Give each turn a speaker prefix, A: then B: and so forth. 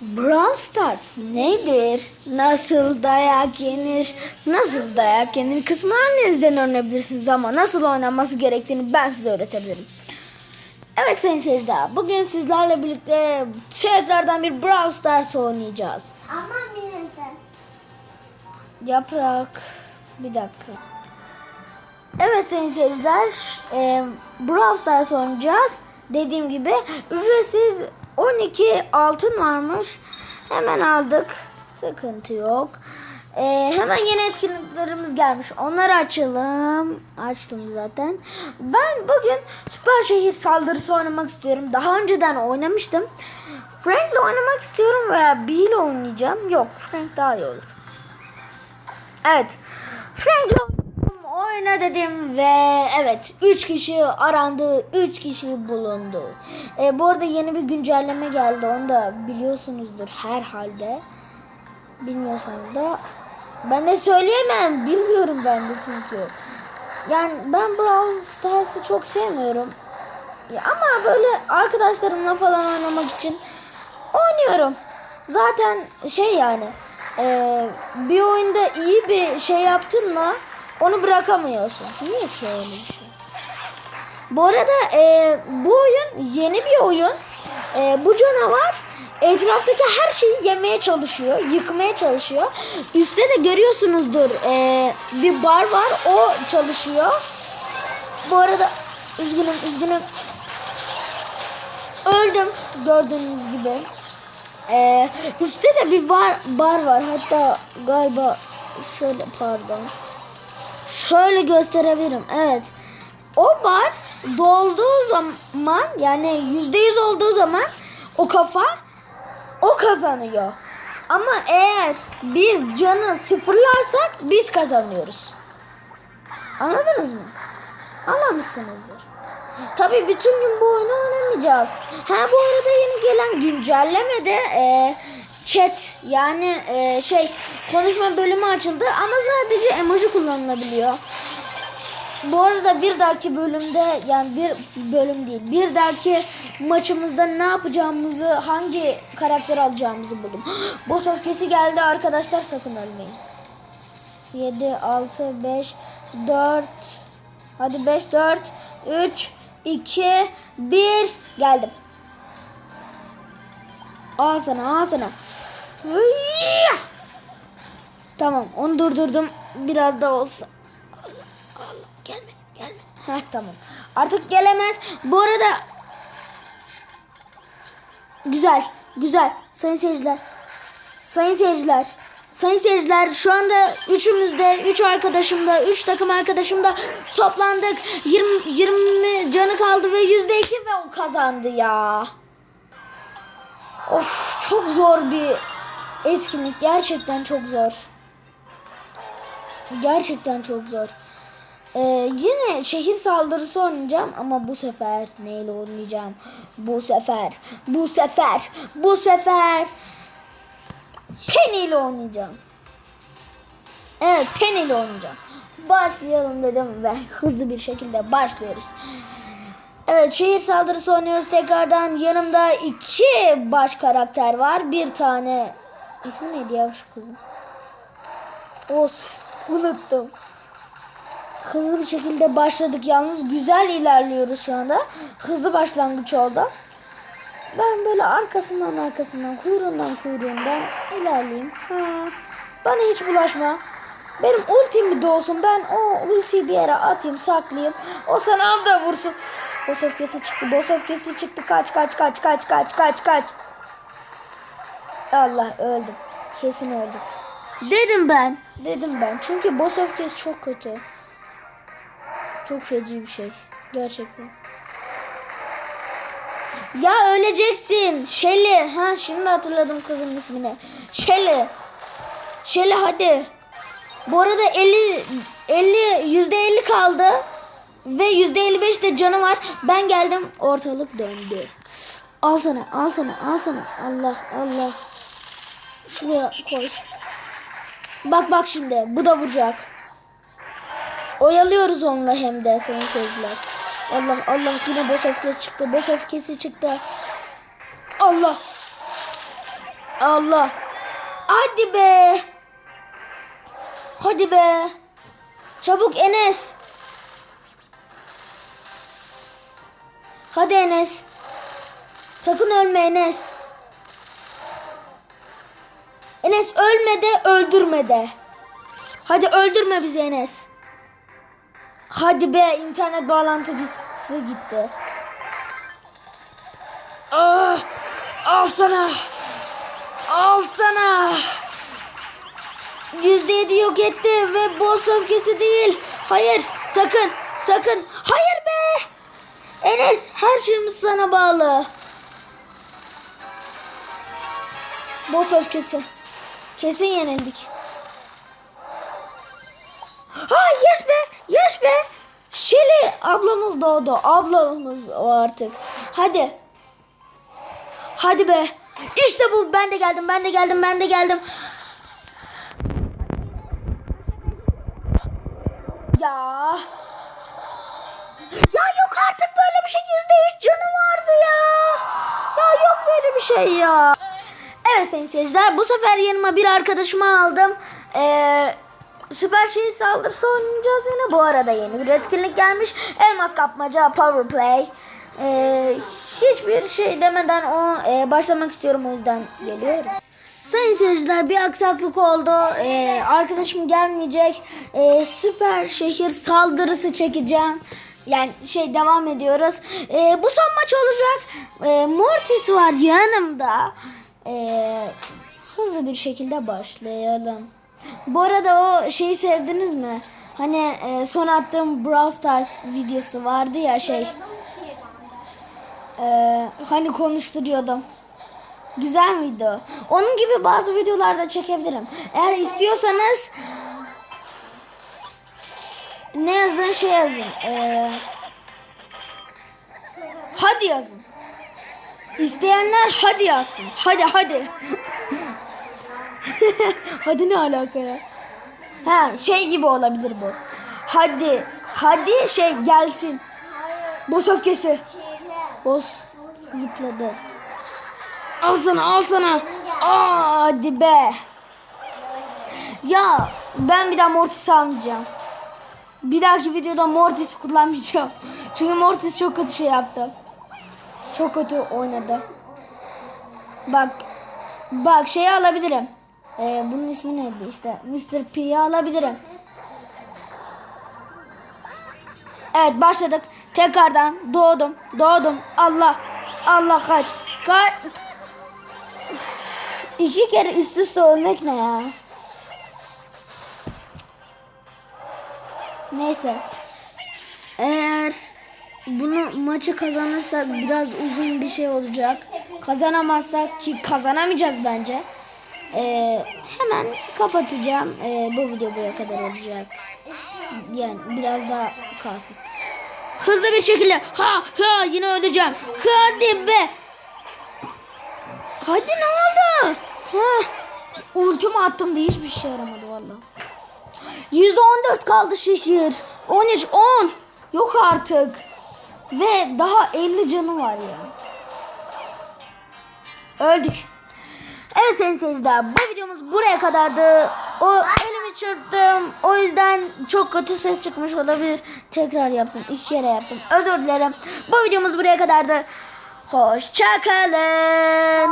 A: Brawl Stars nedir? Nasıl dayak yenir? Nasıl dayak yenir kısmı annenizden öğrenebilirsiniz ama nasıl oynanması gerektiğini ben size öğretebilirim. Evet sayın seyirciler, bugün sizlerle birlikte tekrardan bir Brawl Stars oynayacağız.
B: Ama minnet.
A: Yaprak, bir dakika. Evet sayın seyirciler, e, Brawl Stars oynayacağız. Dediğim gibi ücretsiz 12 altın varmış. Hemen aldık. Sıkıntı yok. E, hemen yeni etkinliklerimiz gelmiş. Onları açalım. Açtım zaten. Ben bugün Süper Şehir saldırısı oynamak istiyorum. Daha önceden oynamıştım. Frank'le oynamak istiyorum veya Bee ile oynayacağım. Yok Frank daha iyi olur. Evet. Frank'le oyna dedim ve evet 3 kişi arandı, 3 kişi bulundu. E, bu arada yeni bir güncelleme geldi. Onu da biliyorsunuzdur herhalde. Bilmiyorsanız da ben de söyleyemem. Bilmiyorum ben de çünkü. Yani ben Brawl Stars'ı çok sevmiyorum. Ya ama böyle arkadaşlarımla falan oynamak için oynuyorum. Zaten şey yani e, bir oyunda iyi bir şey yaptın mı onu bırakamıyorsun. Niye ki öyle bir şey? Bu arada e, bu oyun yeni bir oyun. E, bu canavar etraftaki her şeyi yemeye çalışıyor, yıkmaya çalışıyor. Üstte de görüyorsunuzdur e, bir bar var, o çalışıyor. Bu arada üzgünüm, üzgünüm. Öldüm gördüğünüz gibi. Ee, üstte de bir bar, bar var. Hatta galiba şöyle pardon. Şöyle gösterebilirim. Evet. O bar dolduğu zaman yani yüzde yüz olduğu zaman o kafa o kazanıyor. Ama eğer biz canı sıfırlarsak biz kazanıyoruz. Anladınız mı? Anlamışsınızdır. Tabii bütün gün bu oyunu oynamayacağız. Ha bu arada yeni gelen güncellemede e, chat yani e, şey konuşma bölümü açıldı ama sadece emoji kullanılabiliyor. Bu arada bir dahaki bölümde yani bir bölüm değil bir dahaki maçımızda ne yapacağımızı hangi karakter alacağımızı buldum. Boss öfkesi geldi arkadaşlar sakın ölmeyin. 7, 6, 5, 4 Hadi 5, 4, 3, 2, 1 Geldim. Sana. Hıyya! Tamam onu durdurdum. Biraz da olsa. Allah Allah gelme gelme. Heh tamam. Artık gelemez. Bu arada güzel güzel sayın seyirciler. Sayın seyirciler. Sayın seyirciler şu anda üçümüz de, üç arkadaşım da, üç takım arkadaşım da toplandık. 20, 20 canı kaldı ve yüzde iki ve o kazandı ya. Of çok zor bir etkinlik. Gerçekten çok zor. Gerçekten çok zor. Ee, yine şehir saldırısı oynayacağım ama bu sefer neyle oynayacağım? Bu sefer, bu sefer, bu sefer Penny ile oynayacağım. Evet Penny ile oynayacağım. Başlayalım dedim ve hızlı bir şekilde başlıyoruz. Evet şehir saldırısı oynuyoruz tekrardan. Yanımda iki baş karakter var. Bir tane ismi neydi ya şu kızın? Os unuttum. Hızlı bir şekilde başladık yalnız. Güzel ilerliyoruz şu anda. Hızlı başlangıç oldu. Ben böyle arkasından arkasından kuyruğundan kuyruğundan ilerleyeyim. Ha, bana hiç bulaşma. Benim ultim de olsun. Ben o ultiyi bir yere atayım saklayayım. O sana da vursun. Boss öfkesi çıktı. Boss öfkesi çıktı. Kaç kaç kaç kaç kaç kaç kaç. Allah öldüm. Kesin öldüm. Dedim ben. Dedim ben. Çünkü boss öfkesi çok kötü. Çok feci bir şey. Gerçekten. Ya öleceksin. Shelly. Ha şimdi hatırladım kızın ismini. Shelly. Shelly hadi. Bu arada 50 50 yüzde 50 kaldı. Ve yüzde 55 de canı var. Ben geldim ortalık döndü. Al sana al sana al sana. Allah Allah. Şuraya koy. Bak bak şimdi bu da vuracak. Oyalıyoruz onunla hem de sayın seyirciler. Allah Allah yine boss öfkesi çıktı. Boss öfkesi çıktı. Allah. Allah. Hadi be. Hadi be. Çabuk Enes. Hadi Enes. Sakın ölme Enes. Enes ölme de öldürme de. Hadi öldürme bizi Enes. Hadi be internet bağlantısı gitti. Ah, al sana. Al sana. Yüzde yedi yok etti ve boss öfkesi değil. Hayır sakın sakın. Hayır be. Enes her şeyimiz sana bağlı. Boss öfkesi. Kesin yenildik. Ha yes be yes be. Şeli ablamız doğdu. Ablamız o artık. Hadi. Hadi be. İşte bu. Ben de geldim. Ben de geldim. Ben de geldim. Ya. Ya yok artık böyle bir şey. Yüzde üç canı vardı ya. Ya yok böyle bir şey ya. Evet sayın seyirciler. Bu sefer yanıma bir arkadaşımı aldım. Ee, Süper şey saldırısı oynayacağız yine. Bu arada yeni bir etkinlik gelmiş. Elmas kapmaca, power play. Ee, hiçbir şey demeden o e, başlamak istiyorum o yüzden geliyorum. Sayın seyirciler bir aksaklık oldu. Ee, arkadaşım gelmeyecek. Ee, süper şehir saldırısı çekeceğim. Yani şey devam ediyoruz. Ee, bu son maç olacak. Ee, Mortis var yanımda. Ee, hızlı bir şekilde başlayalım. Bu arada o şeyi sevdiniz mi? Hani e, son attığım Brawl Stars videosu vardı ya şey. Ee, hani konuşturuyordum. Güzel video. Onun gibi bazı videolarda çekebilirim. Eğer istiyorsanız ne yazın şey yazın. Ee, hadi yazın. İsteyenler hadi yazsın. Hadi hadi. hadi ne alaka ya? Ha şey gibi olabilir bu. Hadi hadi şey gelsin. Boss öfkesi. Boss zıpladı. Al sana al sana. Aa, hadi be. Ya ben bir daha Mortis almayacağım. Bir dahaki videoda Mortis kullanmayacağım. Çünkü Mortis çok kötü şey yaptı. Çok kötü oynadı. Bak. Bak şeyi alabilirim. Ee, bunun ismi neydi işte. Mr. P'yi alabilirim. Evet başladık. Tekrardan doğdum. Doğdum. Allah. Allah kaç. Kaç. İki kere üst üste ölmek ne ya? Neyse. Eğer bunu maçı kazanırsak biraz uzun bir şey olacak. Kazanamazsak ki kazanamayacağız bence. Ee, hemen kapatacağım. Ee, bu video buraya kadar olacak. Yani biraz daha kalsın. Hızlı bir şekilde. Ha ha yine öleceğim. Hadi be. Hadi ne oldu? Ha. Ultimi attım da hiçbir şey yaramadı valla. Yüzde on dört kaldı şişir. 13, 10. Yok artık. Ve daha 50 canı var ya. Öldük. Evet sayın seyirciler bu videomuz buraya kadardı. O elimi çırptım. O yüzden çok kötü ses çıkmış olabilir. Tekrar yaptım. iki kere yaptım. Özür dilerim. Bu videomuz buraya kadardı. Hoşçakalın.